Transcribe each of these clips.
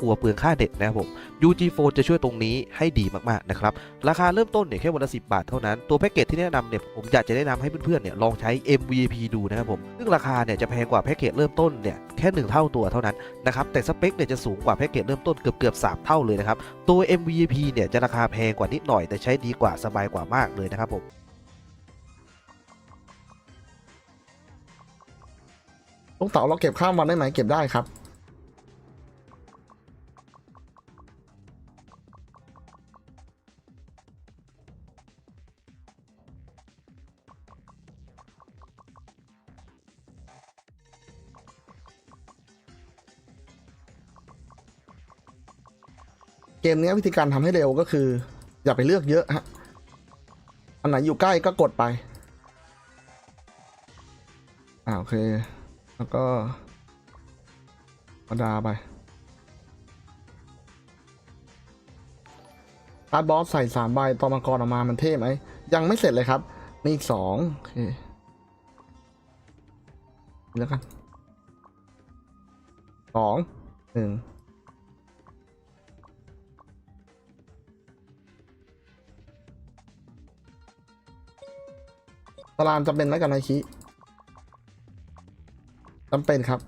กลัวเปลืองค่าเน็ตนะครับผม UG Phone จะช่วยตรงนี้ให้ดีมากๆนะครับ ราคาเริ่มต้นเนี่ยแค่วันละ10 บาทเท่านั้น ตัวแพ็กเกจที่แนะนำเนี่ยผมอยากจะแนะนำให้เพื่อนๆเนี่ยลองใช้ MVP ดูนะครับผม ซึ่งราคาเนี่ยจะแพงกว่าแพ็กเกจเริ่มต้นเนี่ยแค่1เท่าตัวเท่านั้นนะครับแต่สเปคเนี่ยจะสูงกว่าแพ็กเกจเริ่มต้นเกือบเกือบ3เท่าเลยนะครับตัว MVP เนี่ยจะราคาแพงกว่านิดหน่อย แต่ใช้ดีกว่าสบายกว่ามากเลยนะครับผมลูกเต๋าเราเก็บข้ามวันได้ไหมเก็บได้ครับ เกมนี้วิธีการทำให้เร็วก็คือ อย่าไปเลือกเยอะฮะอันไหนอยู่ใกล้ก็กดไปอ่าโอเค แล้วก็ธรรมดาไปการ์บอสใส่สามใบตอมังกรออกมามันเท่ไหม ยังไม่เสร็จเลยครับ มีอีกสองโอเคแล้วกันสองหนึ่ง ตารางจำเป็นไหมกับไนคิจำเป็นครับ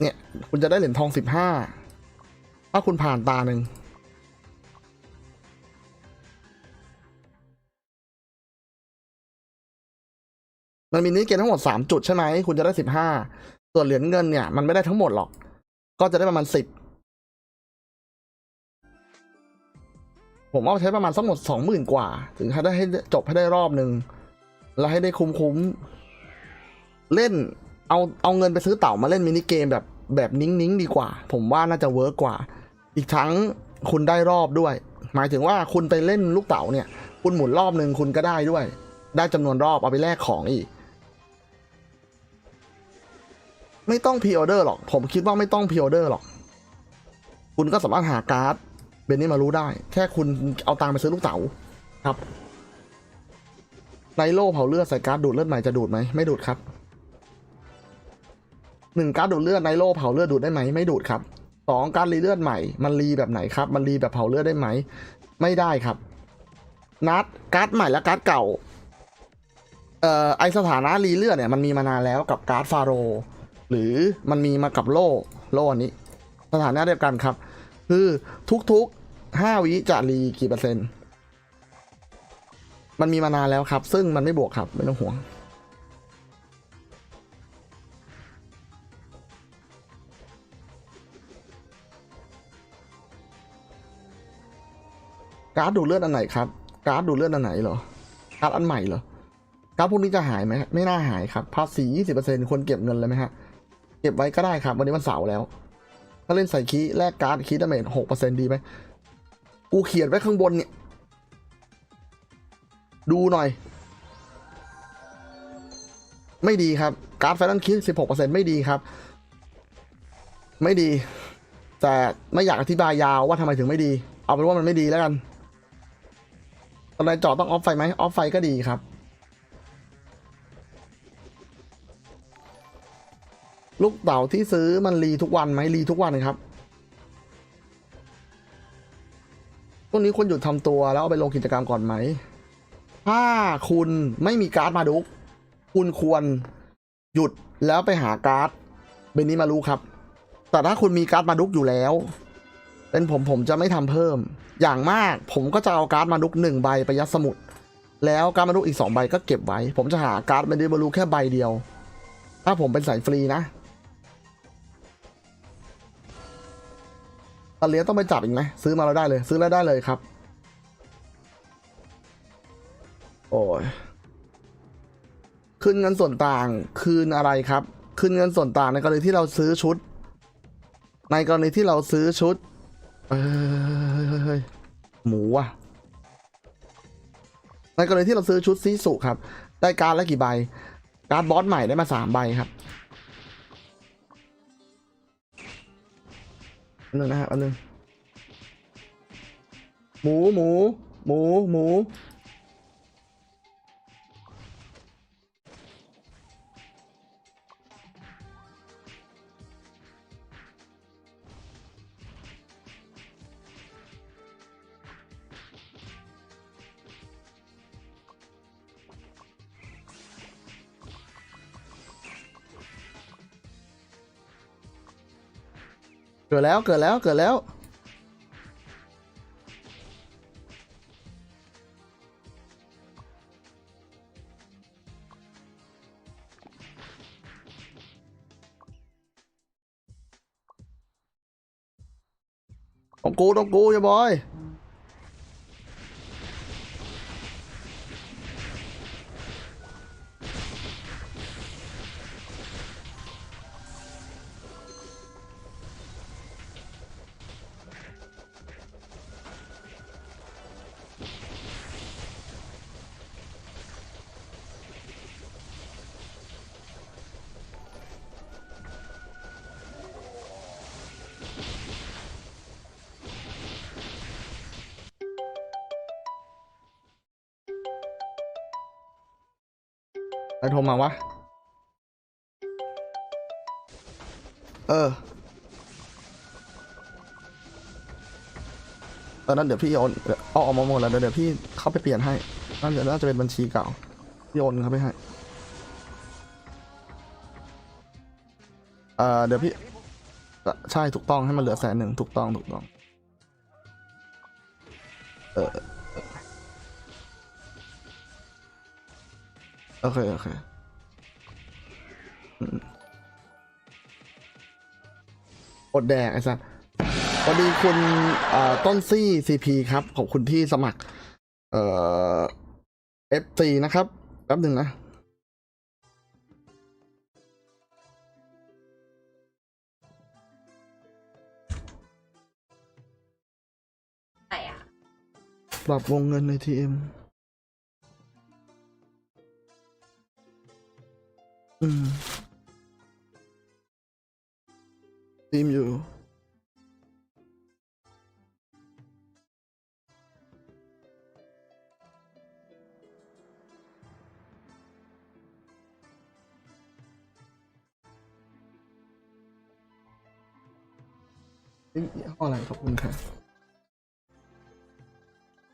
เนี่ย คุณจะได้เหรียญทองสิบห้า ถ้าคุณผ่านตาหนึ่งมันมีนิเกณฑ์ทั้งหมดสามจุดใช่ไหม คุณจะได้สิบห้าส่วนเหรียญเงินเนี่ย มันไม่ได้ทั้งหมดหรอก ก็จะได้ประมาณสิบผมว่าใช้ประมาณสักหมดสองหมื่นกว่า ถึงให้ได้ให้จบให้ได้รอบหนึ่ง แล้วให้ได้คุ้มคุ้ม เล่นเอาเอาเงินไปซื้อเต่ามาเล่นมินิเกมแบบแบบนิ้งนิ้งๆดีกว่า ผมว่าน่าจะเวิร์กกว่า อีกทั้งคุณได้รอบด้วย หมายถึงว่าคุณไปเล่นลูกเต๋าเนี่ย คุณหมุนรอบหนึ่งคุณก็ได้ด้วย ได้จำนวนรอบเอาไปแลกของอีก ไม่ต้องพ r ออเดอร์หรอก ผมคิดว่าไม่ต้องพ r ออเดอร์หรอก คุณก็สามารถหาการ์ดเบนนี่มารู้ได้ แค่คุณเอาตังค์ไปซื้อลูกเต๋าครับไนโลเผาเลือดใส่การ์ดดูดเลือดใหม่จะดูดไหมไม่ดูดครับหนึ่งการ์ดดูดเลือดไนโลเผาเลือดดูดได้ไหมไม่ดูดครับ สองการรีเลือดใหม่ มันรีแบบไหนครับ มันรีแบบเผาเลือดได้ไหม ไม่ได้ครับ นัดการ์ดใหม่และการ์ดเก่า เอ่อไอสถานะรีเลือดเนี่ยมันมีมานานแล้วกับการ์ดฟาโร หรือมันมีมากับโล่โล่อันนี้ สถานะเดียวกันครับ คือทุกๆห้าวิจะรีกี่เปอร์เซ็นต์ มันมีมานานแล้วครับ ซึ่งมันไม่บวกครับ ไม่ต้องห่วง การ์ดดูเลือดอันไหนครับ การ์ดดูเลือดอันไหนเหรอ การ์ดอันใหม่เหรอ การ์ดพวกนี้จะหายไหมไม่น่าหายครับ ภาษียี่สิบเปอร์เซ็นต์ควรเก็บเงินเลยไหมฮะ เก็บไว้ก็ได้ครับ วันนี้มันเสาร์แล้ว ถ้าเล่นใส่คีแลกการ์ดคีดาเมจหกเปอร์เซ็นต์ดีไหมกูเขียนไว้ข้างบนเนี่ย ดูหน่อย ไม่ดีครับ การ์ดไฟนคิดสิบหกเปอร์เซ็นต์ไม่ดีครับ ไม่ดี แต่ไม่อยากอธิบายยาวว่าทำไมถึงไม่ดี เอาเป็นว่ามันไม่ดีแล้วกัน ตอนไหนจอต้องออฟไฟไหมออฟไฟก็ดีครับ ลูกเต๋าที่ซื้อมันรีทุกวันไหมรีทุกวันครับพวกนี้ควรหยุดทำตัวแล้วเอาไปลงกิจกรรมก่อนไหม ถ้าคุณไม่มีการ์ดมาดุก คุณควรหยุดแล้วไปหาการ์ดเบนนี้มารู้ครับ แต่ถ้าคุณมีการ์ดมาดุกอยู่แล้ว เป็นผมผมจะไม่ทำเพิ่ม อย่างมากผมก็จะเอาการ์ดมาดุกหนึ่งใบไปยัดสมุด แล้วการ์ดมาดุกอีกสองใบก็เก็บไว้ ผมจะหาการ์ดเบนนี้มารู้แค่ใบเดียว ถ้าผมเป็นสายฟรีนะตอนเลียต้องไปจับอีกไหมซื้อมาแล้วได้เลย ซื้อแล้วได้เลยครับ โอ้ยคืนเงินส่วนต่างคืนอะไรครับ คืนเงินส่วนต่างในกรณีที่เราซื้อชุด ในกรณีที่เราซื้อชุด เอ้ยเฮ้ยเฮ้ยเฮ้ยหมูอะในกรณีที่เราซื้อชุดซีสุครับ ได้การดละกี่ใบ การ์ดบอสใหม่ได้มาสามใบครับอันนึงนะครับอันนึงหมูหมู หมูหมู เกิดแล้วเกิดแล้วเกิดแล้ว ต้องกูต้องกูอย่าบอย ใครโทรมาวะ เออ ตอนนั้นเดี๋ยวพี่โอนเอาออกมาหมดแล้วเดี๋ยวพี่เข้าไปเปลี่ยนให้น่าจะน่าจะเป็นบัญชีเก่าพี่โอนเข้าไปให้เอ่อเดี๋ยวพี่ใช่ถูกต้องให้มันเหลือแสนหนึ่งถูกต้องถูกต้อง เออ โอเค โอเคอืมอดแดกไอ้สัสสวัสดีคุณเอ่อต้นซี่ซีพีครับ ขอบคุณที่สมัคร เอ่อเอฟซีนะครับแป๊บหนึ่งนะไหนอะปรับวงเงินในทีเอ็ม อืมทีมอยู่ นี่ยี่ห้ออะไรขอบคุณค่ะ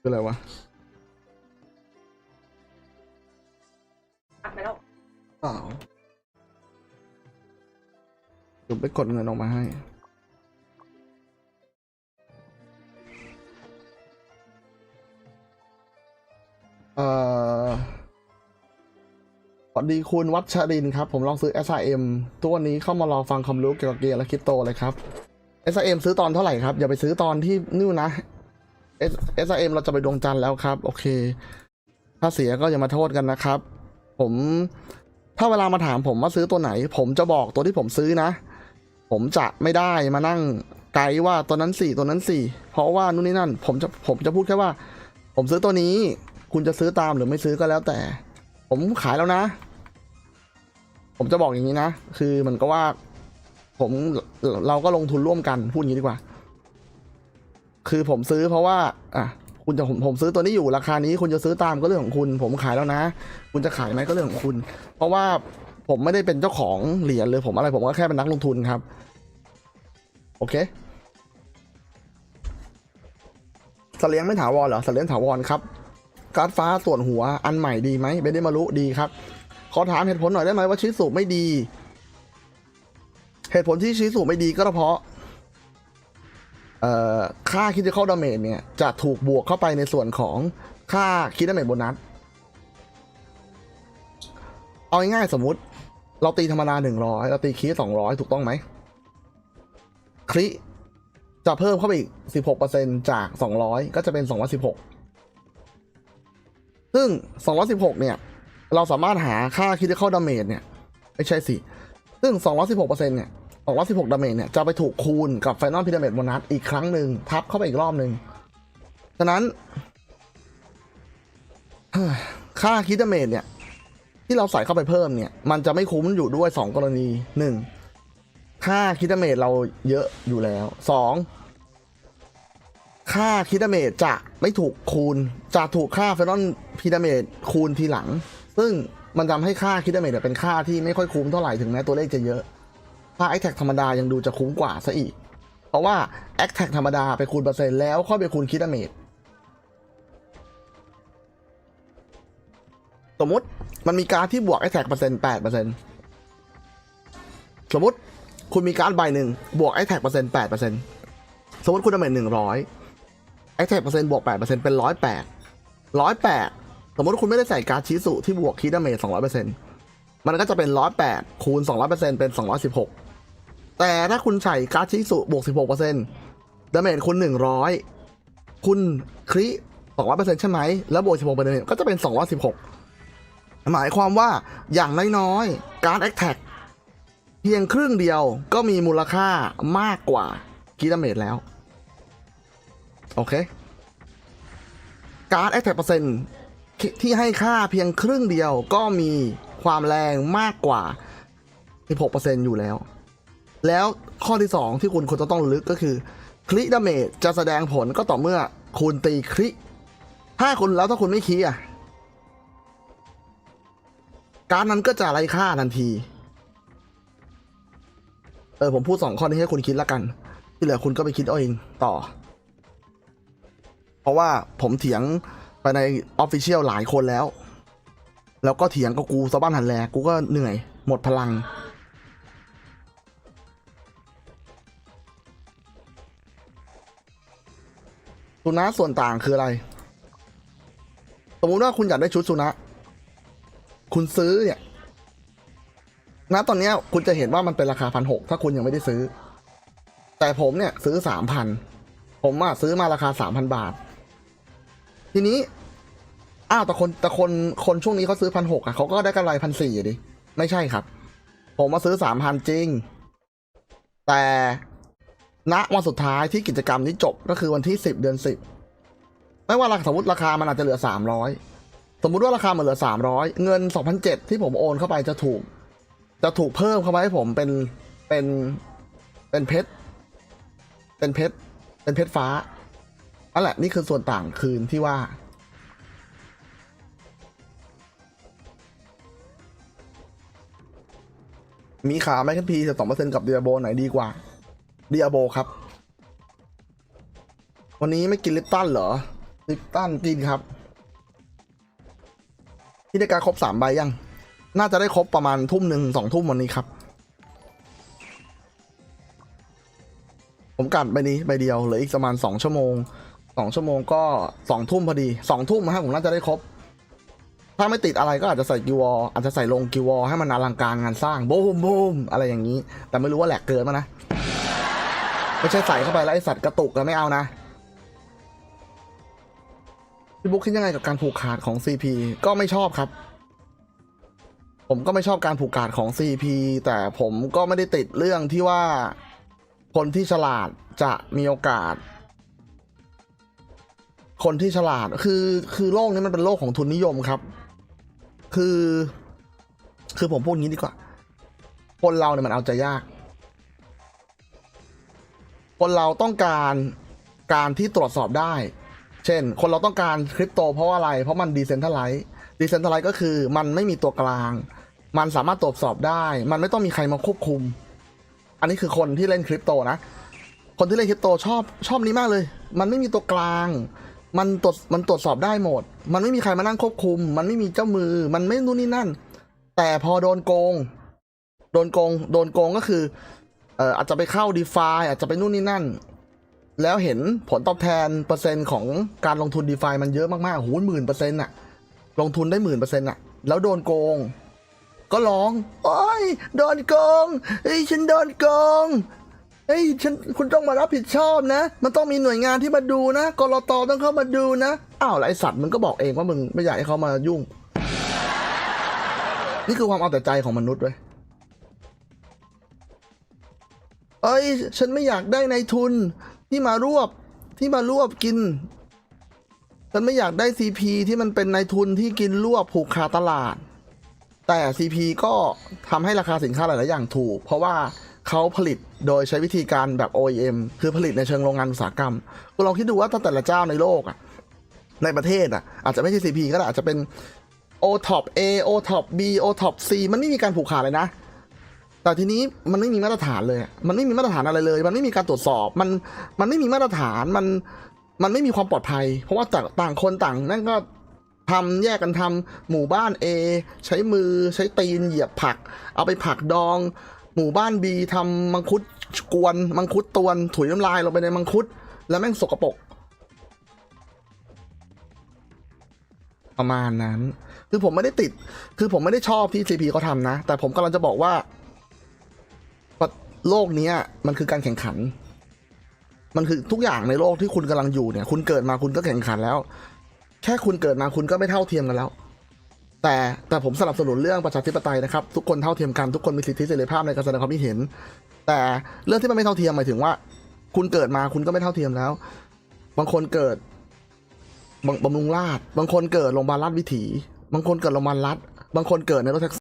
คืออะไรวะปักไปแล้วเปล่า ยวไปกดเงินออกมาให้เอ่อสวัสดีคุณวัชรินครับ ผมลองซื้อ SRM ตัวนี้เข้ามารอฟังความรู้เกี่ยวกับเกียร์และคริปโตเลยครับ SRM ซื้อตอนเท่าไหร่ครับ อย่าไปซื้อตอนที่นู่นนะ S- SRM เราจะไปดวงจันทร์แล้วครับ โอเค ถ้าเสียก็อย่ามาโทษกันนะครับ ผมถ้าเวลามาถามผมว่าซื้อตัวไหน ผมจะบอกตัวที่ผมซื้อนะ ผมจะไม่ได้มานั่งไกด์ว่าตัวนั้นสี่ตัวนั้นสี่เพราะว่านู่นนี่นั่น ผมจะผมจะพูดแค่ว่า ผมซื้อตัวนี้ คุณจะซื้อตามหรือไม่ซื้อก็แล้วแต่ ผมขายแล้วนะ ผมจะบอกอย่างนี้นะ คือเหมันก็ว่า ผมเราก็ลงทุนร่วมกันพูดอย่างนี้ดีกว่า คือผมซื้อเพราะว่า อะคุณจะผมผมซื้อตัวนี้อยู่ราคานี้ คุณจะซื้อตามก็เรื่องของคุณ ผมขายแล้วนะ คุณจะขายไหมก็เรื่องของคุณ เพราะว่า ผมไม่ได้เป็นเจ้าของเหรียญเลยผมอะไรผมก็แค่เป็นนักลงทุนครับ โอเคสเลี้ยงไม่ถาวรเหรอสเลี้ยงถาวรครับ การ์ดฟ้าส่วนหัวอันใหม่ดีไหมเบนเดมารุดีครับ ขอถามเหตุผลหน่อยได้ไหมว่าชิสุไม่ดี เหตุผลที่ชิสุไม่ดีก็เพราะเอ่อค่าคิดเข้าดาเมจเนี่ย จะถูกบวกเข้าไปในส่วนของค่าคิดดาเมจโบนัส เอาง่ายๆสมมติ เราตีธรรมดาหนึ่งร้อยเราตีคีสองร้อยถูกต้องไหมคลิจะเพิ่มเข้าไปอีกสิบหกเปอร์เซ็นจากสองร้อยก็จะเป็นสองร้อยสิบหกซึ่งสองร้อยสิบหกเนี่ย เราสามารถหาค่าคิดเข้าดาเมจเนี่ยไม่ใช่สิ ซึ่งสองร้อยสิบหกเปอร์เซ็นเนี่ยสองร้อยสิบหกดาเมจเนี่ยจะไปถูกคูณกับไฟนอลพิรามิดโบนัสอีกครั้งหนึ่งทับเข้าไปอีกรอบหนึ่งฉะนั้นค่าคิดดาเมจเนี่ย ที่เราใส่เข้าไปเพิ่มเนี่ย มันจะไม่คุ้มอยู่ด้วย 2 กรณีหนึ่งค่าคิดาเมจเราเยอะอยู่แล้วสองค่าคิดาเมจจะไม่ถูกคูณ จะถูกค่าเฟนอนพิดาเมจคูณทีหลัง ซึ่งมันทำให้ค่าคิดาเมจเนี่ยเป็นค่าที่ไม่ค่อยคุ้มเท่าไหร่ถึงแม้ตัวเลขจะเยอะ ค่า a อ t a c ธรรมดายังดูจะคุ้มกว่าซะอีก เพราะว่า a อ t a c ธรรมดาไปคูณเปอร์เซ็นต์แล้วค่อยไปคูณคิดาเมจ สมมติมันมีการที่บวกไอแท็กเปอร์เซ็นต์แปดเปอร์เซ็นต์สมมติคุณมีการใบหนึ่งบวกไอแท็กเปอร์เซ็นต์แปดเปอร์เซ็นต์สมมติคุณดาเมจหนึ่งร้อยไอแท็กเปอร์เซ็นต์บวกแปดเปอร์เซ็นต์เป็นร้อยแปดร้อยแปดสมมติคุณไม่ได้ใส่การชี้สุที่บวกคีดาเมจสองร้อยเปอร์เซ็นต์มันก็จะเป็นร้อยแปดคูณสองร้อยเปอร์เซ็นต์เป็นสองร้อยสิบหกแต่ถ้าคุณใส่การชี้สุบวกสิบหกเปอร์เซ็นต์ดาเมจคุณหนึ่งร้อยคุณคริสองร้อยเปอร์เซ็นต์ใช่ไหมแล้วบวกสิบหกเปอร์เซ็นต์ก็จะเป็นสองร้อยสิบหก หมายความว่าอย่างน้อยๆ การแอคแท็กเพียงครึ่งเดียวก็มีมูลค่ามากกว่ากิลเมตรแล้ว โอเค การแอคแท็กเปอร์เซ็นต์ที่ให้ค่าเพียงครึ่งเดียวก็มีความแรงมากกว่า 16%อยู่แล้ว แล้วข้อที่ 2 ที่คุณควรจะต้องระลึกก็คือ คลิดาเมจจะแสดงผลก็ต่อเมื่อคุณตีคลิถ้าคุณแล้วถ้าคุณไม่คลิอะ การนั้นก็จะไร้ค่าทันที เออผมพูดสองข้อนี้ให้คุณคิดละกัน ที่เหลือคุณก็ไปคิดเอาเองต่อ เพราะว่าผมเถียงไปในออฟฟิเชียลหลายคนแล้ว แล้วก็เถียงกับกูสะบ้านหันแลกูก็เหนื่อย หมดพลัง สุนัขส่วนต่างคืออะไร สมมุติว่าคุณอยากได้ชุดสุนัข คุณซื้อเนี่ยณตอนนี้คุณจะเห็นว่ามันเป็นราคาพันหกถ้าคุณยังไม่ได้ซื้อ แต่ผมเนี่ยซื้อสามพันผมอะซื้อมาราคาสามพันบาท ทีนี้ อ้าวแต่คนแต่คนคนช่วงนี้เขาซื้อพันหกอะเขาก็ได้กำไรพันสี่ดิไม่ใช่ครับ ผมมาซื้อสามพันจริง แต่ณวันสุดท้ายที่กิจกรรมนี้จบก็คือวันที่สิบเดือนสิบไม่ว่าราคาสมมติราคามันอาจจะเหลือสามร้อย สมมุติว่าราคามันเหลือสามร้อยเงินสองพันเจ็ดที่ผมโอนเข้าไปจะถูก จะถูกเพิ่มเข้ามาให้ผมเป็นเป็นเป็นเพชรเป็นเพชรเป็นเพชรฟ้านั่นแหละนี่คือส่วนต่างคืนที่ว่า มีขาแมคเคนพีสองเปอร์เซ็นต์กับเดียโบไหนดีกว่าเดียโบครับ วันนี้ไม่กินลิปตันเหรอลิปตันกินครับี่ได้การครบสามใบยัง น่าจะได้ครบประมาณทุ่มหนึ่งสองทุ่มวันนี้ครับ ผมกัดใบนี้ใบเดียวเหลืออีกประมาณสองชั่วโมงสองชั่วโมงก็สองทุ่มพอดีสองทุ่มนะฮะผมน่าจะได้ครบ ถ้าไม่ติดอะไรก็อาจจะใส่กิวออาจจะใส่ลงกิวอให้มันอลังการงานสร้างโบมโบมอะไรอย่างนี้ แต่ไม่รู้ว่าแหลกเกินมานะไม่ใช่ใส่เข้าไปแล้วไอสัตว์กระตุกแล้วไม่เอานะ พี่บุ๊คคิดยังไงกับการผูกขาดของ CP ก็ไม่ชอบครับ ผมก็ไม่ชอบการผูกขาดของ CP แต่ผมก็ไม่ได้ติดเรื่องที่ว่า คนที่ฉลาดจะมีโอกาส คนที่ฉลาดคือคือโลกนี้มันเป็นโลกของทุนนิยมครับ คือ คือผมพูดงี้ดีกว่า คนเราเนี่ยมันเอาใจยาก คนเราต้องการการที่ตรวจสอบได้ เช่น คนเราต้องการคริปโตเพราะอะไร เพราะมันดีเซนทัลไลซ์ดีเซนทัลไลซ์ก็คือมันไม่มีตัวกลาง มันสามารถตรวจสอบได้ มันไม่ต้องมีใครมาควบคุม อันนี้คือคนที่เล่นคริปโตนะ คนที่เล่นคริปโตชอบชอบนี้มากเลย มันไม่มีตัวกลาง มันตรวจมันตรวจสอบได้หมด มันไม่มีใครมานั่งควบคุม มันไม่มีเจ้ามือ มันไม่นู่นนี่นั่น แต่พอโดนโกง โดนโกง โดนโกงก็คือ เอ่ออาจจะไปเข้า d e f าอาจจะไปนู่นนี่นั่น แล้วเห็นผลตอบแทนเปอร์เซ็นต์ของการลงทุน d e f ามันเยอะมากๆโอ้โหหมื่นเปอร์เซ็นต์อะลงทุนได้หมื่นเปอร์เซ็นต์อะแล้วโดนโกง ก็ร้อง โอ้ย โดนโกงเฮ้ยฉันโดนโกงเฮ้ยฉันคุณต้องมารับผิดชอบนะ มันต้องมีหน่วยงานที่มาดูนะกรตต้องเข้ามาดูนะ อ้าวแล้วไอสัตว์มึงก็บอกเองว่ามึงไม่อยากให้เขามายุ่ง นี่คือความเอาแต่ใจของมนุษย์เว้ยเอ้ย ฉันไม่อยากได้ในทุน ที่มารวบที่มารวบกิน ฉันไม่อยากได้ซีพีที่มันเป็นในทุนที่กินรวบผูกขาดตลาด แต่ซีพีก็ทำให้ราคาสินค้าหลายๆอย่างถูก เพราะว่าเขาผลิตโดยใช้วิธีการแบบ OEM คือผลิตในเชิงโรงงานอุตสาหกรรมคุณลองคิดดูว่าถ้าแต่ละเจ้าในโลกอะในประเทศอะอาจจะไม่ใช่ CP ก็ได้อาจจะเป็น O top A O top B O top C มันไม่มีการผูกขาดเลยนะ แต่ทีนี้มันไม่มีมาตรฐานเลย มันไม่มีมาตรฐานอะไรเลย มันไม่มีการตรวจสอบ มัน มันไม่มีมาตรฐาน มัน มันไม่มีความปลอดภัย เพราะว่าต่างต่างคนต่างนั่นก็ทำแยกกันทำหมู่บ้าน A ใช้มือใช้ตีนเหยียบผัก เอาไปผักดอง หมู่บ้าน B ทำมังคุดกวน มังคุดตวน ถุยน้ำลายลงไปในมังคุด แล้วแม่งสกปรกประมาณนั้น คือผมไม่ได้ติด คือผมไม่ได้ชอบที่ CP เขาทำนะ แต่ผมกำลังจะบอกว่า โลกนี้มันคือการแข่งขัน มันคือทุกอย่างในโลกที่คุณกำลังอยู่เนี่ย คุณเกิดมาคุณก็แข่งขันแล้ว แค่คุณเกิดมาคุณก็ไม่เท่าเทียมกันแล้ว แต่แต่ผมสนับสนุนเรื่องประชาธิปไตยนะครับ ทุกคนเท่าเทียมกันทุกคนมีสิทธิเสรีภาพในการแสดงความคิดเห็น แต่เรื่องที่มันไม่เท่าเทียมหมายถึงว่า คุณเกิดมาคุณก็ไม่เท่าเทียมแล้ว บางคนเกิดบำรุงราษฎร์บางคนเกิดโรงพยาบาลราชวิถี บางคนเกิดโรงพยาบาลรัฐ บางคนเกิดในรถแท็กซี่